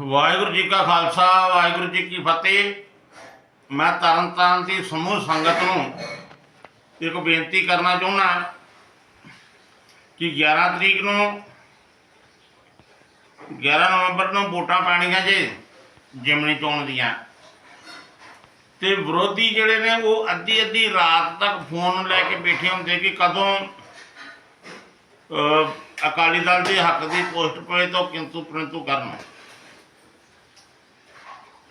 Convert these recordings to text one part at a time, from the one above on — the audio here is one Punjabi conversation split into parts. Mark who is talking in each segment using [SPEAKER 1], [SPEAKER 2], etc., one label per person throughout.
[SPEAKER 1] ਵਾਹਿਗੁਰੂ ਜੀ ਕਾ ਖਾਲਸਾ, ਵਾਹਿਗੁਰੂ ਜੀ ਕੀ ਫਤਿਹ। ਮੈਂ ਤਰਨਤਾਰਨ ਦੀ ਸਮੂਹ ਸੰਗਤ ਨੂੰ ਇੱਕ ਬੇਨਤੀ ਕਰਨਾ ਚਾਹੁੰਦਾ ਕਿ 11 ਤਰੀਕ ਨੂੰ 11 ਨਵੰਬਰ ਨੂੰ ਵੋਟਾਂ ਪੈਣੀਆਂ ਜੇ ਜਿਮਣੀ ਚੋਣ ਦੀਆਂ। ਤੇ ਵਿਰੋਧੀ ਜਿਹੜੇ ਨੇ, ਉਹ ਅੱਧੀ ਅੱਧੀ ਰਾਤ ਤੱਕ ਫੋਨ ਲੈ ਕੇ ਬੈਠੇ ਹੁੰਦੇ ਕਿ ਕਦੋਂ ਅਕਾਲੀ ਦਲ ਦੇ ਹੱਕ ਦੀ ਪੋਸਟ ਪਏ ਤਾਂ ਕਿੰਤੂ ਪਰੰਤੂ ਕਰਨ।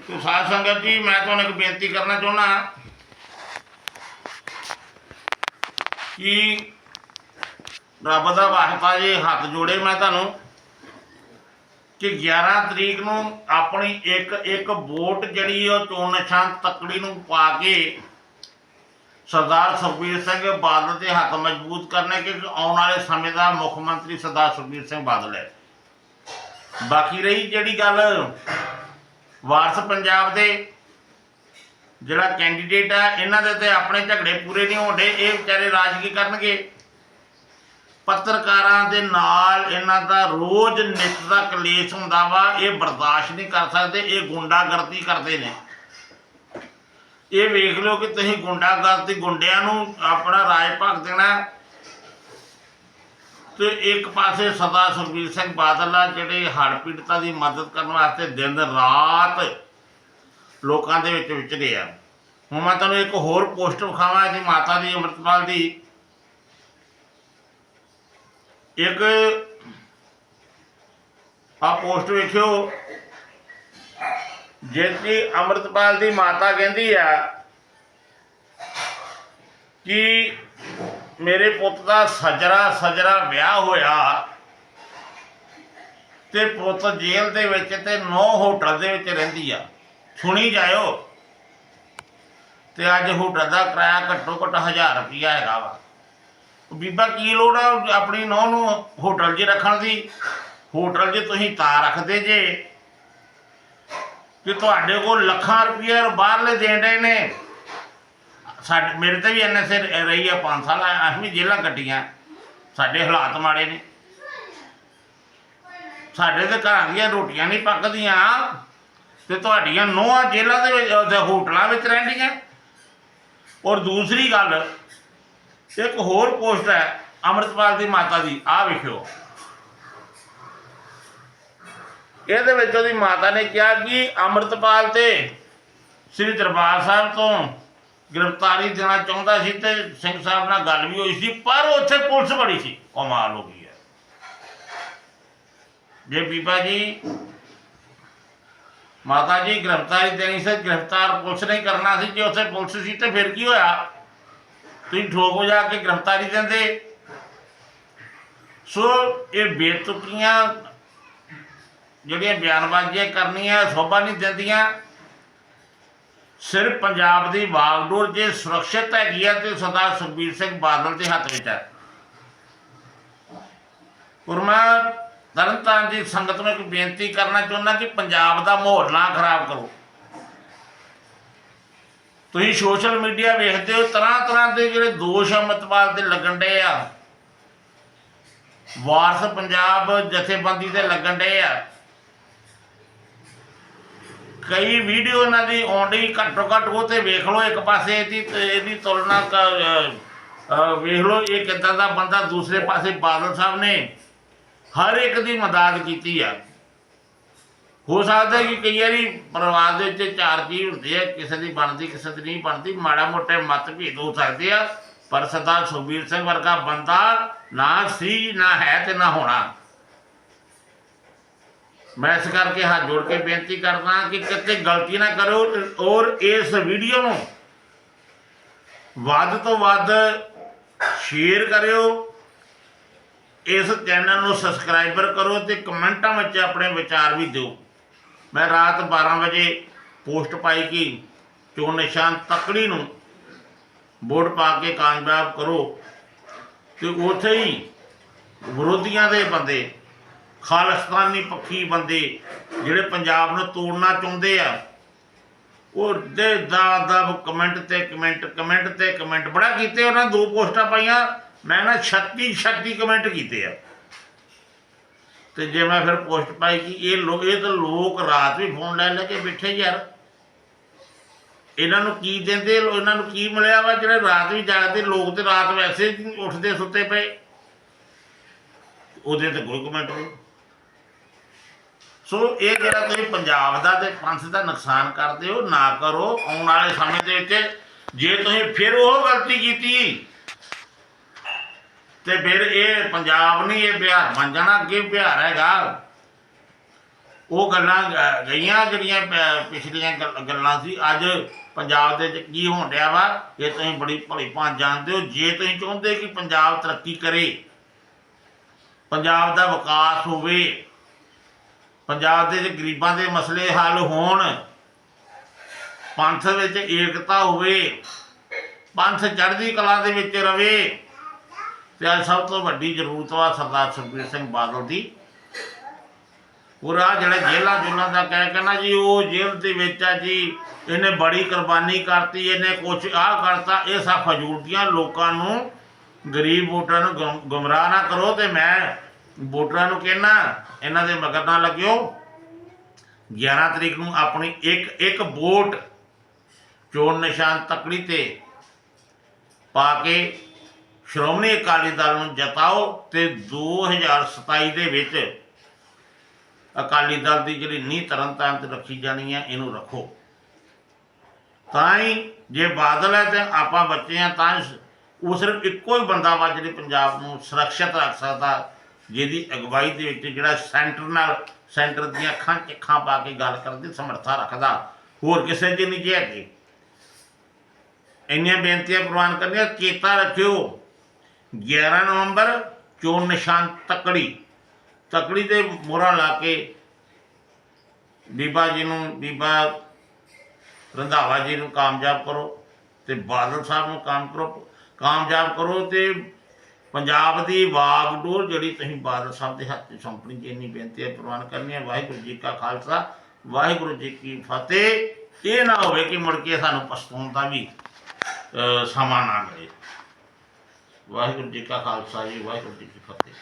[SPEAKER 1] ਤੇ ਸਾਧ ਸੰਗਤ ਜੀ, ਮੈਂ ਤੁਹਾਨੂੰ ਇੱਕ ਬੇਨਤੀ ਕਰਨਾ ਚਾਹੁੰਦਾ ਕਿ ਰੱਬ ਦਾ ਵਾਸਤਾ ਜੇ ਹੱਥ ਜੋੜੇ, ਮੈਂ ਤੁਹਾਨੂੰ ਕਿ 11 ਤਰੀਕ ਨੂੰ ਆਪਣੀ ਇੱਕ ਇੱਕ ਵੋਟ ਜਿਹੜੀ ਉਹ ਚੋਣ ਨਿਸ਼ਾਨ ਤੱਕੜੀ ਨੂੰ ਪਾ ਕੇ ਸਰਦਾਰ ਸੁਖਬੀਰ ਸਿੰਘ ਬਾਦਲ ਦੇ ਹੱਥ ਮਜ਼ਬੂਤ ਕਰਨੇ ਕਿ ਆਉਣ ਵਾਲੇ ਸਮੇਂ ਦਾ ਮੁੱਖ ਮੰਤਰੀ ਸਰਦਾਰ ਸੁਖਬੀਰ ਸਿੰਘ ਬਾਦਲ ਹੈ। ਬਾਕੀ ਰਹੀ ਜਿਹੜੀ ਗੱਲ ਵਾਰਸ ਪੰਜਾਬ ਦੇ ਜਿਹੜਾ ਕੈਂਡੀਡੇਟ ਆ, ਇਹਨਾਂ ਦੇ ਤੇ ਆਪਣੇ ਝਗੜੇ ਪੂਰੇ ਨਹੀਂ ਹੁੰਦੇ ਇਹ ਵਿਚਾਰੇ ਰਾਜ ਕਰਨਗੇ। ਪੱਤਰਕਾਰਾਂ ਦੇ ਨਾਲ ਇਹਨਾਂ ਦਾ ਰੋਜ਼ ਨਿੱਤ ਦਾ ਕਲੇਸ਼ ਹੁੰਦਾ ਵਾ, ਇਹ ਬਰਦਾਸ਼ਤ ਨਹੀਂ ਕਰ ਸਕਦੇ, ਇਹ ਗੁੰਡਾਗਰਦੀ ਕਰਦੇ ਨੇ। ਇਹ ਵੇਖ ਲਓ ਕਿ ਤੁਸੀਂ ਗੁੰਡਾਗਰਦੀ ਗੁੰਡਿਆਂ ਨੂੰ ਆਪਣਾ ਰਾਜ ਭਾਗ ਦੇਣਾ ਤੇ ਇੱਕ ਪਾਸੇ ਸਦਾ ਸੁਖਬੀਰ ਸਿੰਘ ਬਾਦਲ ਆ ਜਿਹੜੇ ਹੜ੍ਹ ਪੀੜਤਾਂ ਦੀ ਮਦਦ ਕਰਨ ਵਾਸਤੇ ਦਿਨ ਰਾਤ ਲੋਕਾਂ ਦੇ ਵਿੱਚ ਵਿਚਰੇ ਆ। ਹੁਣ ਮੈਂ ਤੁਹਾਨੂੰ ਇੱਕ ਹੋਰ ਪੋਸਟ ਵਿਖਾਵਾਂ ਜੀ ਮਾਤਾ ਦੀ ਅੰਮ੍ਰਿਤਪਾਲ ਦੀ। ਇੱਕ ਆ ਪੋਸਟ ਵੇਖਿਓ। ਜਿਹੜੀ ਅੰਮ੍ਰਿਤਪਾਲ ਦੀ ਮਾਤਾ ਕਹਿੰਦੀ ਆ ਕਿ ਮੇਰੇ ਪੁੱਤ ਦਾ ਸਜਰਾ ਸਜਰਾ ਵਿਆਹ ਹੋਇਆ ਤੇ ਪੁੱਤ ਜੇਲ੍ਹ ਦੇ ਵਿੱਚ ਤੇ ਨੌ ਹੋਟਲ ਦੇ ਵਿੱਚ ਰਹਿੰਦੀ ਆ। ਸੁਣੀ ਜਾਇਓ। ਤੇ ਅੱਜ ਹੋਟਲ ਦਾ ਕਿਰਾਇਆ ਘੱਟੋ ਘੱਟ 1000 ਰੁਪਇਆ ਹੈਗਾ ਵਾ। ਬੀਬਾ, ਕੀ ਲੋੜ ਆ ਆਪਣੀ ਨੌ ਨੂੰ ਹੋਟਲ 'ਚ ਰੱਖਣ ਦੀ? ਹੋਟਲ 'ਚ ਤੁਸੀਂ ਤਾਂ ਰੱਖਦੇ ਜੇ। ਕਿ ਤੁਹਾਡੇ ਕੋਲ ਲੱਖਾਂ ਰੁਪਏ ਬਾਹਰਲੇ ਦੇਣ ਰਹੇ ਨੇ। ਸਾਡੇ ਮੇਰੇ ਤੇ ਵੀ ਐਨਐਸਏ ਰਹੀ ਆ 5 ਸਾਲ, ਅਸੀਂ ਵੀ ਜੇਲ੍ਹਾਂ ਕੱਟੀਆਂ। ਸਾਡੇ ਹਾਲਾਤ ਮਾੜੇ ਨੇ। ਸਾਡੇ ਤੇ ਘਰਾਂ ਦੀਆਂ ਰੋਟੀਆਂ ਨਹੀਂ ਪੱਕਦੀਆਂ ਤੇ ਤੁਹਾਡੀਆਂ ਨੋਹਾਂ ਜੇਲ੍ਹਾਂ ਦੇ ਵਿੱਚ ਹੋਟਲਾਂ ਵਿੱਚ ਰਹਿੰਦੀਆਂ। ਔਰ ਦੂਸਰੀ ਗੱਲ, ਇੱਕ ਹੋਰ ਪੋਸਟ ਹੈ ਅੰਮ੍ਰਿਤਪਾਲ ਦੀ ਮਾਤਾ ਦੀ, ਆਹ ਵੇਖਿਓ। ਇਹਦੇ ਵਿੱਚ ਉਹਦੀ ਮਾਤਾ ਨੇ ਕਿਹਾ ਕਿ ਅੰਮ੍ਰਿਤਪਾਲ ਤੇ ਸ੍ਰੀ ਦਰਬਾਰ ਸਾਹਿਬ ਤੋਂ ਗ੍ਰਿਫਤਾਰੀ ਦੇਣਾ ਚਾਹੁੰਦਾ ਸੀ ਤੇ ਸਿੰਘ ਸਾਹਿਬ ਨਾਲ ਗੱਲ ਵੀ ਹੋਈ ਸੀ, ਪਰ ਉੱਥੇ ਪੁਲਿਸ ਬੜੀ ਸੀ। ਕਮਾਲ ਹੋ ਗਈ ਹੈ। ਜੇ ਬੀਬਾ ਜੀ, ਮਾਤਾ ਜੀ ਗ੍ਰਿਫਤਾਰੀ ਦੇਣੀ ਸੀ, ਗ੍ਰਿਫਤਾਰ ਪੁਲਿਸ ਨੇ ਕਰਨਾ ਸੀ, ਜੇ ਉੱਥੇ ਪੁਲਿਸ ਸੀ ਤੇ ਫਿਰ ਕੀ ਹੋਇਆ? ਤੁਸੀਂ ਠੋਕ ਹੋ ਜਾ ਕੇ ਗ੍ਰਿਫਤਾਰੀ ਦਿੰਦੇ। ਸੋ ਇਹ ਬੇਤੁਕੀਆਂ ਜਿਹੜੀਆਂ ਬਿਆਨਬਾਜ਼ੀਆਂ ਕਰਨੀਆਂ ਸੋਭਾ ਨਹੀਂ ਦਿੰਦੀਆਂ। ਸਿਰਫ ਪੰਜਾਬ ਦੀ ਬਾਗਡੋਰ ਜੇ ਸੁਰੱਖਿਅਤ ਹੈਗੀ ਆ ਤੇ ਸਰਦਾਰ ਸੁਖਬੀਰ ਸਿੰਘ ਬਾਦਲ ਦੇ ਹੱਥ ਵਿੱਚ ਹੈ। ਔਰ ਮੈਂ ਤਰਨਤਾਰਨ ਦੀ ਸੰਗਤ ਨੂੰ ਇੱਕ ਬੇਨਤੀ ਕਰਨਾ ਚਾਹੁੰਦਾ ਕਿ ਪੰਜਾਬ ਦਾ ਮਾਹੌਲ ਨਾ ਖਰਾਬ ਕਰੋ। ਤੁਸੀਂ ਸੋਸ਼ਲ ਮੀਡੀਆ ਵੇਖਦੇ ਹੋ ਤਰ੍ਹਾਂ ਤਰ੍ਹਾਂ ਦੇ ਜਿਹੜੇ ਦੋਸ਼ ਅਮਿਤਪਾਲ ਤੇ ਲੱਗਣ ਡਏ ਆ। ਵਾਰਸ ਪੰਜਾਬ ਜਥੇਬੰਦੀ ਤੇ ਲੱਗਣ ਡਏ ਆ। ਕਈ ਵੀਡੀਓ ਇਹਨਾਂ ਦੀ ਆਉਂਦੀ ਘੱਟੋ ਘੱਟ ਉਹ ਤੇ ਵੇਖ ਲਓ ਇੱਕ ਪਾਸੇ ਇਹਦੀ ਇਹਦੀ ਤੁਲਨਾ ਵੇਖ ਲਓ ਇਹ ਕਿੱਦਾਂ ਦਾ ਬੰਦਾ ਦੂਸਰੇ ਪਾਸੇ ਬਾਦਲ ਸਾਹਿਬ ਨੇ ਹਰ ਇੱਕ ਦੀ ਮਦਦ ਕੀਤੀ ਆ। ਹੋ ਸਕਦਾ ਕਿ ਕਈ ਵਾਰੀ ਪਰਿਵਾਰ ਦੇ ਵਿੱਚ ਚਾਰ ਜੀ ਹੁੰਦੇ ਆ, ਕਿਸੇ ਦੀ ਬਣਦੀ, ਕਿਸੇ ਦੀ ਨਹੀਂ ਬਣਦੀ, ਮਾੜਾ ਮੋਟੇ ਮਤਭੇਦ ਹੋ ਸਕਦੇ ਆ, ਪਰ ਸਰਦਾਰ ਸੁਖਬੀਰ ਸਿੰਘ ਵਰਗਾ ਬੰਦਾ ਨਾ ਸੀ, ਨਾ ਹੈ ਤੇ ਨਾ ਹੋਣਾ। ਮੈਂ ਇਸ ਕਰਕੇ ਹੱਥ ਜੋੜ ਕੇ ਬੇਨਤੀ ਕਰਦਾ ਕਿ ਕਿਤੇ ਗਲਤੀ ਨਾ ਕਰੋ ਔਰ ਇਸ ਵੀਡੀਓ ਨੂੰ ਵੱਧ ਤੋਂ ਵੱਧ ਸ਼ੇਅਰ ਕਰਿਓ। ਇਸ ਚੈਨਲ ਨੂੰ ਸਬਸਕ੍ਰਾਈਬਰ ਕਰੋ ਤੇ ਕਮੈਂਟਾਂ ਵਿੱਚ ਆਪਣੇ ਵਿਚਾਰ ਵੀ ਦਿਓ। ਮੈਂ ਰਾਤ 12 ਵਜੇ ਪੋਸਟ ਪਾਈ ਕਿ ਚੋਣ ਨਿਸ਼ਾਨ ਤਕੜੀ ਨੂੰ ਵੋਟ ਪਾ ਕੇ ਕਾਮਯਾਬ ਕਰੋ ਤੇ ਉੱਥੇ ਹੀ ਵਿਰੋਧੀਆਂ ਦੇ ਬੰਦੇ ਖਾਲਿਸਤਾਨੀ ਪੱਖੀ ਬੰਦੇ ਜਿਹੜੇ ਪੰਜਾਬ ਨੂੰ ਤੋੜਨਾ ਚਾਹੁੰਦੇ ਆ, ਉਹ ਦੇ ਦਾ ਦਾ ਕਮੈਂਟ ਤੇ ਕਮੈਂਟ ਕਮੈਂਟ ਤੇ ਕਮੈਂਟ, ਬੜਾ ਕੀਤੇ ਉਹਨਾਂ ਦੋ ਪੋਸਟਾਂ ਪਾਈਆਂ, ਮੈਂ ਨਾ 36 36 ਕਮੈਂਟ ਕੀਤੇ ਆ। ਤੇ ਜੇ ਮੈਂ ਫਿਰ ਪੋਸਟ ਪਾਈ ਕਿ ਇਹ ਲੋਕ ਇਹ ਤਾਂ ਲੋਕ ਰਾਤ ਵੀ ਫੋਨ ਲੈ ਲੈ ਕੇ ਬੈਠੇ ਯਾਰ। ਇਹਨਾਂ ਨੂੰ ਕੀ ਦਿੰਦੇ, ਇਹਨਾਂ ਨੂੰ ਕੀ ਮਿਲਿਆ ਵਾ, ਜਿਹੜੇ ਰਾਤ ਵੀ ਜਾਗਦੇ, ਲੋਕ ਤੇ ਰਾਤ ਵੈਸੇ ਉੱਠਦੇ ਸੁੱਤੇ ਪਏ। ਉਹਦੇ ਤੇ ਕੋਈ ਕਮੈਂਟ ਨਹੀਂ। ਸੋ ਇਹ ਜਿਹੜਾ ਤੁਸੀਂ ਪੰਜਾਬ ਦਾ ਤੇ ਪੰਥ ਦਾ ਨੁਕਸਾਨ ਕਰਦੇ ਹੋ, ਨਾ ਕਰੋ, ਆਉਣ ਵਾਲੇ ਸਮੇਂ ਦੇ ਵਿੱਚ ਜੇ ਤੁਸੀਂ ਫਿਰ ਉਹ ਗਲਤੀ ਕੀਤੀ, ਤੇ ਫਿਰ ਇਹ ਪੰਜਾਬ ਨਹੀਂ, ਇਹ ਬਿਹਾਰ ਬਣ ਜਾਣਾ, ਅੱਗੇ ਬਿਹਾਰ ਹੈਗਾ। ਉਹ ਗੱਲਾਂ ਗਈਆਂ ਜਿਹੜੀਆਂ ਪਿਛਲੀਆਂ ਗੱਲਾਂ ਸੀ, ਅੱਜ ਪੰਜਾਬ ਦੇ ਵਿੱਚ ਕੀ ਹੋਣ ਰਿਹਾ ਵਾ ਇਹ ਤੁਸੀਂ ਬੜੀ ਭਲੀ ਭਾਂ ਜਾਣਦੇ ਹੋ, ਜੇ ਤੁਸੀਂ ਚਾਹੁੰਦੇ ਕਿ ਪੰਜਾਬ ਤਰੱਕੀ ਕਰੇ, ਪੰਜਾਬ ਦਾ ਵਿਕਾਸ ਹੋਵੇ ਪੰਜਾਬ ਦੇ ਗਰੀਬਾਂ ਦੇ ਮਸਲੇ ਹੱਲ ਹੋਣ, ਪੰਥ ਵਿੱਚ ਏਕਤਾ ਹੋਵੇ, ਪੰਥ ਚੜ੍ਹਦੀ ਕਲਾ ਦੇ ਵਿੱਚ ਰਵੇ, ਤੇ ਅੱਜ ਸਭ ਤੋਂ ਵੱਡੀ ਜ਼ਰੂਰਤ ਵਾ ਸਰਦਾਰ ਸੁਖਬੀਰ ਸਿੰਘ ਬਾਦਲ ਦੀ। ਪੂਰਾ ਜਿਹੜਾ ਜੇਲ੍ਹਾਂ ਜੁਲਾਂ ਦਾ ਕਹਿ ਕਹਿੰਦਾ ਜੀ, ਉਹ ਜੇਲ੍ਹ ਦੇ ਵਿੱਚ ਆ ਜੀ, ਇਹਨੇ ਬੜੀ ਕੁਰਬਾਨੀ ਕਰਤੀ, ਇਹਨੇ ਕੁਛ ਆਹ ਕਰਤਾ, ਇਹ ਸਭ ਫਜ਼ੂਲ ਦੀਆਂ ਲੋਕਾਂ ਨੂੰ, ਗਰੀਬ ਵੋਟਰਾਂ ਨੂੰ ਗੁੰਮ- ਗੁੰਮਰਾਹ ਨਾ ਕਰੋ ਤੇ ਮੈਂ ਵੋਟਰਾਂ ਨੂੰ ਕਹਿਣਾ, ਇਹਨਾਂ ਦੇ ਮਗਰ ਨਾ ਲੱਗਿਓ। 11 ਤਰੀਕ ਨੂੰ ਆਪਣੀ ਇੱਕ ਇੱਕ ਵੋਟ ਚੋਣ ਨਿਸ਼ਾਨ ਤਕੜੀ ਤੇ ਪਾ ਕੇ ਸ਼੍ਰੋਮਣੀ ਅਕਾਲੀ ਦਲ ਨੂੰ ਜਿਤਾਓ ਤੇ 2027 ਦੇ ਵਿੱਚ ਅਕਾਲੀ ਦਲ ਦੀ ਜਿਹੜੀ ਨੀਂਹ ਤਰਨ ਤਾਰਨ ਤੇ ਰੱਖੀ ਜਾਣੀ ਹੈ ਇਹਨੂੰ ਰੱਖੋ। ਤਾਂ ਹੀ ਜੇ ਬਾਦਲ ਹੈ ਤੇ ਆਪਾਂ ਬੱਚੇ ਆ, ਤਾਂ ਹੀ ਉਹ ਸਿਰਫ ਇੱਕੋ ਹੀ ਬੰਦਾ ਵਾ ਜਿਹੜੇ ਪੰਜਾਬ ਨੂੰ ਸੁਰੱਖਿਅਤ ਰੱਖ ਸਕਦਾ। ਜਿਹਦੀ ਅਗਵਾਈ ਦੇ ਵਿੱਚ ਜਿਹੜਾ ਸੈਂਟਰ ਨਾਲ, ਸੈਂਟਰ ਦੀਆਂ ਅੱਖਾਂ 'ਚ ਪਾ ਕੇ ਗੱਲ ਕਰਨ ਦੀ ਸਮਰੱਥਾ ਰੱਖਦਾ। ਹੋਰ ਕਿਸੇ 'ਚ ਨਹੀਂ ਜੇ ਹੈਗੀ। ਇੰਨੀਆਂ ਬੇਨਤੀਆਂ ਪ੍ਰਵਾਨ ਕਰਨੀਆਂ, ਚੇਤਾ ਰੱਖਿਓ। 11 ਨਵੰਬਰ, ਚੋਣ ਨਿਸ਼ਾਨ ਤਕੜੀ। ਤਕੜੀ ਤੇ ਮੋਹਰਾਂ ਲਾ ਕੇ ਬੀਬਾ ਜੀ ਨੂੰ, ਬੀਬਾ ਰੰਧਾਵਾ ਜੀ ਨੂੰ ਕਾਮਯਾਬ ਕਰੋ ਤੇ ਬਾਦਲ ਸਾਹਿਬ ਨੂੰ ਕਾਮ ਕਰੋ, ਕਾਮਯਾਬ ਕਰੋ ਤੇ ਪੰਜਾਬ ਦੀ ਵਾਗਡੋਰ ਜਿਹੜੀ ਤੁਸੀਂ ਬਾਦਲ ਸਾਹਿਬ ਦੇ ਹੱਥ 'ਚ ਸੌਂਪਣੀ ਜੀ ਇੰਨੀ ਬੇਨਤੀ ਹੈ, ਪ੍ਰਵਾਨ ਕਰਨੀ ਹੈ, ਵਾਹਿਗੁਰੂ ਜੀ ਕਾ ਖਾਲਸਾ, ਵਾਹਿਗੁਰੂ ਜੀ ਕੀ ਫਤਿਹ। ਇਹ ਨਾ ਹੋਵੇ ਕਿ ਮੁੜ ਕੇ ਸਾਨੂੰ ਪਛਤਾਉਣ ਦਾ ਵੀ ਸਮਾਂ ਨਾ ਮਿਲੇ। ਵਾਹਿਗੁਰੂ ਜੀ ਕਾ ਖਾਲਸਾ ਜੀ, ਵਾਹਿਗੁਰੂ ਜੀ ਕੀ ਫਤਿਹ।